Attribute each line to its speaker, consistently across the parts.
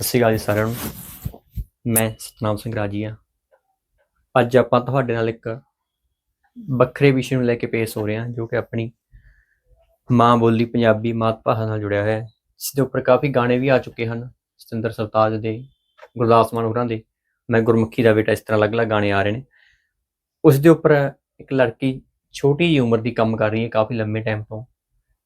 Speaker 1: ਸਤਿ ਸ਼੍ਰੀ ਅਕਾਲ ਜੀ ਸਾਰਿਆਂ ਨੂੰ। ਮੈਂ ਸਤਨਾਮ ਸਿੰਘ ਰਾਜੀ ਰਾਜੀਆ। ਅੱਜ ਆਪਾਂ ਤੁਹਾਡੇ ਨਾਲ ਇੱਕ ਵੱਖਰੇ ਵਿਸ਼ੇ ਨੂੰ ਲੈ ਕੇ ਪੇਸ਼ ਹੋ ਰਹੇ ਹਾਂ, ਜੋ ਕਿ ਆਪਣੀ ਮਾਂ ਬੋਲੀ ਪੰਜਾਬੀ ਮਾਤ ਭਾਸ਼ਾ ਨਾਲ ਜੁੜਿਆ ਹੋਇਆ ਹੈ। ਇਸ ਦੇ ਉੱਪਰ ਕਾਫੀ ਗਾਣੇ ਵੀ ਆ ਚੁੱਕੇ ਹਨ, ਸਤਿੰਦਰ ਸਰਤਾਜ ਦੇ, ਗੁਰਦਾਸ ਮਾਨ ਹੋਰਾਂ ਦੇ। ਮੈਂ ਗੁਰਮੁਖੀ ਦਾ ਬੇਟਾ, ਇਸ ਤਰ੍ਹਾਂ ਅਲੱਗ-ਅਲੱਗ ਗਾਣੇ ਆ ਰਹੇ ਨੇ। ਉਸ ਦੇ ਉੱਪਰ ਇੱਕ ਲੜਕੀ ਛੋਟੀ ਜਿਹੀ ਉਮਰ ਦੀ ਕੰਮ ਕਰ ਰਹੀ ਹੈ, ਕਾਫੀ ਲੰਮੇ ਟਾਈਮ ਤੋਂ।